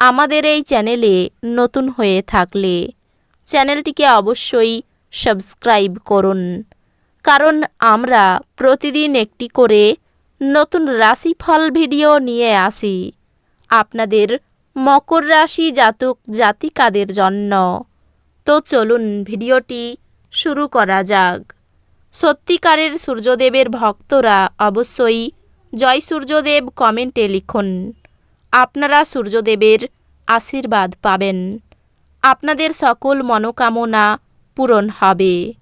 আমাদের এই চ্যানেলে নতুন হয়ে থাকলে চ্যানেলটিকে অবশ্যই সাবস্ক্রাইব করুন। কারণ আমরা প্রতিদিন একটি করে নতুন রাশিফল ভিডিও নিয়ে আসি আপনাদের মকর রাশি জাতক জাতিকাদের জন্য। তো চলুন ভিডিওটি শুরু করা যাক। সত্যিকারের সূর্যদেবের ভক্তরা অবশ্যই জয় সূর্যদেব কমেন্টে লিখুন। আপনারা সূর্যদেবের আশীর্বাদ পাবেন। আপনাদের সকল মনোকামনা পূরণ হবে।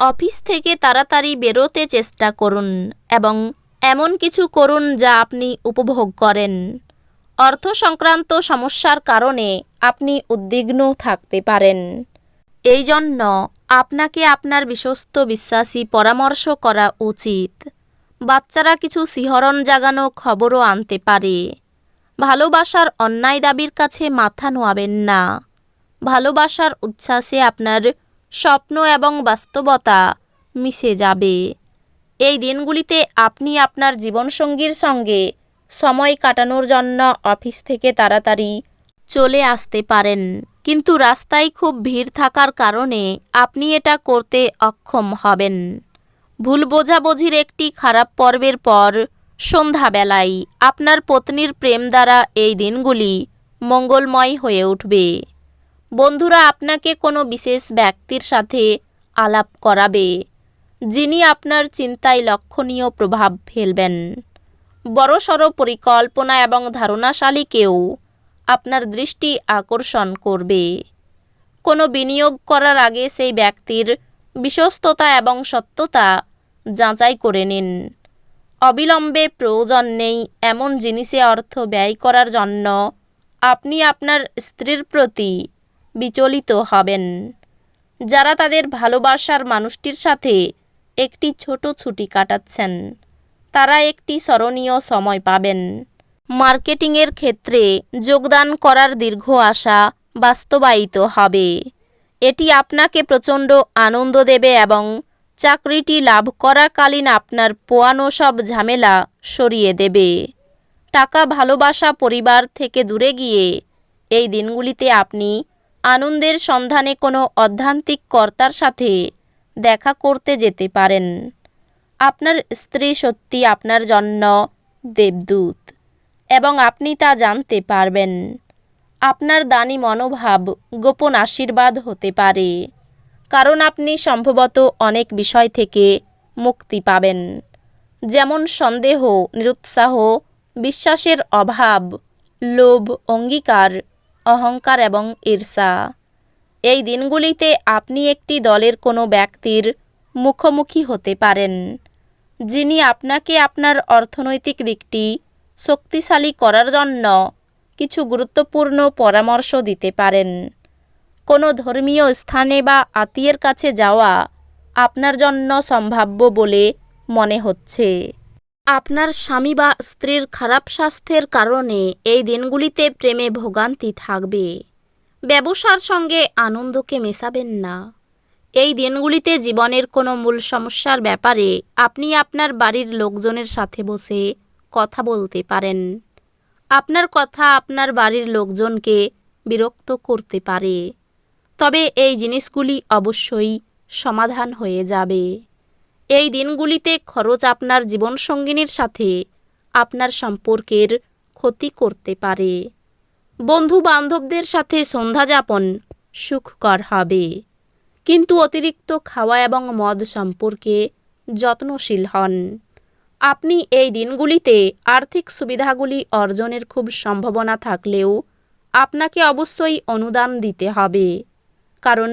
অফিস থেকে তাড়াতাড়ি বেরোতে চেষ্টা করুন এবং এমন কিছু করুন যা আপনি উপভোগ করেন। অর্থ সংক্রান্ত সমস্যার কারণে আপনি উদ্বিগ্ন থাকতে পারেন। এই জন্য আপনাকে আপনার বিশ্বস্ত বিশ্বাসী পরামর্শ করা উচিত। বাচ্চারা কিছু শিহরণ জাগানো খবরও আনতে পারে। ভালোবাসার অন্যায় দাবির কাছে মাথা নোয়াবেন না। ভালোবাসার উচ্ছ্বাসে আপনার স্বপ্ন এবং বাস্তবতা মিশে যাবে। এই দিনগুলিতে আপনি আপনার জীবনসঙ্গীর সঙ্গে সময় কাটানোর জন্য অফিস থেকে তাড়াতাড়ি চলে আসতে পারেন। কিন্তু রাস্তায় খুব ভিড় থাকার কারণে আপনি এটা করতে অক্ষম হবেন। ভুল বোঝাবুঝির একটি খারাপ পর্বের পর সন্ধ্যাবেলায় আপনার পত্নীর প্রেম দ্বারা এই দিনগুলি মঙ্গলময় হয়ে উঠবে। বন্ধুরা আপনাকে কোনো বিশেষ ব্যক্তির সাথে আলাপ করাবে, যিনি আপনার চিন্তায় লক্ষণীয় প্রভাব ফেলবেন। বড়সড় পরিকল্পনা এবং ধারণাশালী কেউ আপনার দৃষ্টি আকর্ষণ করবে। কোনো বিনিয়োগ করার আগে সেই ব্যক্তির বিশ্বস্ততা এবং সত্যতা যাচাই করে নিন। অবিলম্বে প্রয়োজন নেই এমন জিনিসে অর্থ ব্যয় করার জন্য। আপনি আপনার স্ত্রীর প্রতি বিচলিত হবেন। যারা তাদের ভালোবাসার মানুষটির সাথে একটি ছোট ছুটি কাটাচ্ছেন, তারা একটি স্মরণীয় সময় পাবেন। মার্কেটিংয়ের ক্ষেত্রে যোগদান করার দীর্ঘ আশা বাস্তবায়িত হবে। এটি আপনাকে প্রচণ্ড আনন্দ দেবে এবং চাকরিটি লাভ করাকালীন আপনার পোয়ানো সব ঝামেলা সরিয়ে দেবে। টাকা ভালোবাসা পরিবার থেকে দূরে গিয়ে এই দিনগুলিতে আপনি আনন্দের সন্ধানে কোনো অধ্যান্তিক কর্তার সাথে দেখা করতে যেতে পারেন। আপনার স্ত্রী সত্যি আপনার জন্য দেবদূত এবং আপনি তা জানতে পারবেন। আপনার দানি মনোভাব গোপন আশীর্বাদ হতে পারে। কারণ আপনি সম্ভবত অনেক বিষয় থেকে মুক্তি পাবেন। যেমন সন্দেহ, নিরুৎসাহ, বিশ্বাসের অভাব, লোভ, অঙ্গীকার, অহংকার এবং ঈর্ষা। এই দিনগুলিতে আপনি একটি দলের কোনো ব্যক্তির মুখোমুখি হতে পারেন, যিনি আপনাকে আপনার অর্থনৈতিক দিকটি শক্তিশালী করার জন্য কিছু গুরুত্বপূর্ণ পরামর্শ দিতে পারেন। কোনো ধর্মীয় স্থানে বা আত্মীয়ের কাছে যাওয়া আপনার জন্য সম্ভাব্য বলে মনে হচ্ছে। আপনার স্বামী বা স্ত্রীর খারাপ স্বাস্থ্যের কারণে এই দিনগুলিতে প্রেমে ভোগান্তি থাকবে। ব্যবসার সঙ্গে আনন্দকে মেশাবেন না। এই দিনগুলিতে জীবনের কোনো মূল সমস্যার ব্যাপারে আপনি আপনার বাড়ির লোকজনের সাথে বসে কথা বলতে পারেন। আপনার কথা আপনার বাড়ির লোকজনকে বিরক্ত করতে পারে। তবে এই জিনিসগুলি অবশ্যই সমাধান হয়ে যাবে। এই দিনগুলিতে খরচ আপনার জীবনসঙ্গিনীর সাথে আপনার সম্পর্কের ক্ষতি করতে পারে। বন্ধু বান্ধবদের সাথে সন্ধ্যা যাপন সুখকর হবে। কিন্তু অতিরিক্ত খাওয়া এবং মদ সম্পর্কে যত্নশীল হন। আপনি এই দিনগুলিতে আর্থিক সুবিধাগুলি অর্জনের খুব সম্ভাবনা থাকলেও আপনাকে অবশ্যই অনুদান দিতে হবে। কারণ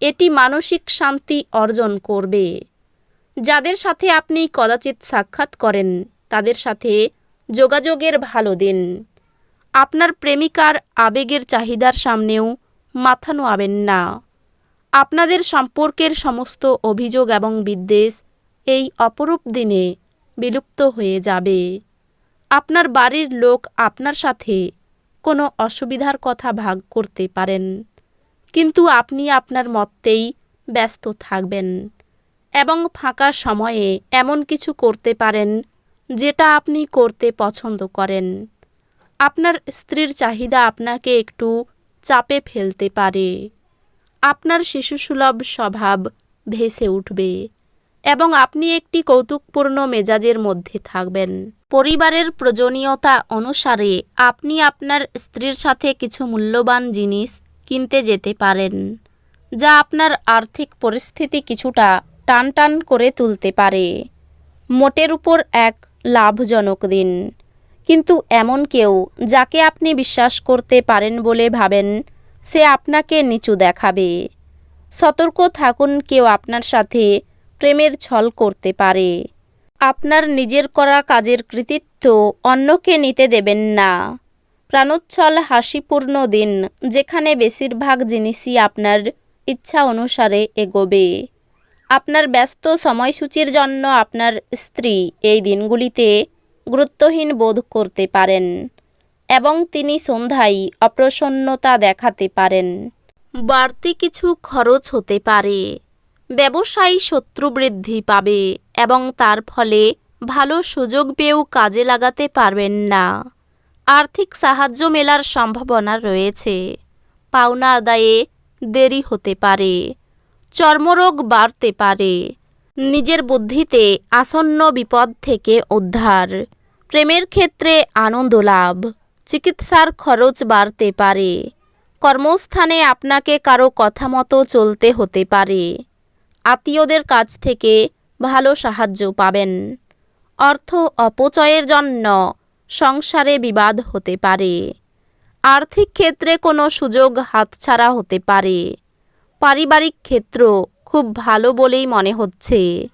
এটি মানসিক শান্তি অর্জন করবে। যাদের সাথে আপনি কদাচিৎ সাক্ষাৎ করেন, তাদের সাথে যোগাযোগের ভালো দিন। আপনার প্রেমিকার আবেগের চাহিদার সামনেও মাথা নোয়াবেন না। আপনাদের সম্পর্কের সমস্ত অভিযোগ এবং বিদ্বেষ এই অপরূপ দিনে বিলুপ্ত হয়ে যাবে। আপনার বাড়ির লোক আপনার সাথে কোনো অসুবিধার কথা ভাগ করতে পারেন। কিন্তু আপনি আপনার মতেই ব্যস্ত থাকবেন এবং ফাঁকা সময়ে এমন কিছু করতে পারেন যেটা আপনি করতে পছন্দ করেন। আপনার স্ত্রীর চাহিদা আপনাকে একটু চাপে ফেলতে পারে। আপনার শিশুসুলভ স্বভাব ভেসে উঠবে এবং আপনি একটি কৌতুকপূর্ণ মেজাজের মধ্যে থাকবেন। পরিবারের প্রয়োজনীয়তা অনুসারে আপনি আপনার স্ত্রীর সাথে কিছু মূল্যবান জিনিস কিনতে যেতে পারেন, যা আপনার আর্থিক পরিস্থিতি কিছুটা টান টান করে তুলতে পারে। মোটের উপর এক লাভজনক দিন। কিন্তু এমন কেউ যাকে আপনি বিশ্বাস করতে পারেন বলে ভাবেন, সে আপনাকে নিচু দেখাবে। সতর্ক থাকুন, কেউ আপনার সাথে প্রেমের ছল করতে পারে। আপনার নিজের করা কাজের কৃতিত্ব অন্যকে নিতে দেবেন না। প্রাণোচ্ছল হাসিপূর্ণ দিন, যেখানে বেশিরভাগ জিনিসই আপনার ইচ্ছা অনুসারে এগোবে। আপনার ব্যস্ত সময়সূচির জন্য আপনার স্ত্রী এই দিনগুলিতে গুরুত্বহীন বোধ করতে পারেন এবং তিনি সন্ধ্যায় অপ্রসন্নতা দেখাতে পারেন। বাড়তি কিছু খরচ হতে পারে, ব্যবসায়ী শত্রু বৃদ্ধি পাবে এবং তার ফলে ভালো সুযোগ পেয়েও কাজে লাগাতে পারবেন না। আর্থিক সাহায্য মেলার সম্ভাবনা রয়েছে। পাওনা আদায়ে দেরি হতে পারে। চর্মরোগ বাড়তে পারে। নিজের বুদ্ধিতে আসন্ন বিপদ থেকে উদ্ধার। প্রেমের ক্ষেত্রে আনন্দ লাভ। চিকিৎসার খরচ বাড়তে পারে। কর্মস্থানে আপনাকে কারও কথা মতো চলতে হতে পারে। আত্মীয়দের কাছ থেকে ভালো সাহায্য পাবেন। অর্থ অপচয়ের জন্য সংসারে বিবাদ হতে পারে। আর্থিক ক্ষেত্রে কোনো সুযোগ হাতছাড়া হতে পারে। পারিবারিক ক্ষেত্র খুব ভালো বলেই মনে হচ্ছে।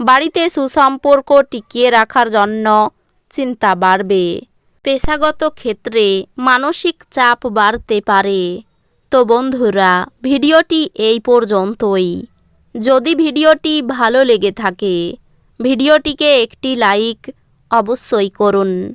বাড়িতে সুসম্পর্ক টিকিয়ে রাখার জন্য চিন্তা বাড়বে। পেশাগত ক্ষেত্রে মানসিক চাপ বাড়তে পারে। তো বন্ধুরা, ভিডিওটি এই পর্যন্তই। যদি ভিডিওটি ভালো লেগে থাকে, ভিডিওটিকে একটি লাইক অবশ্যই করুন।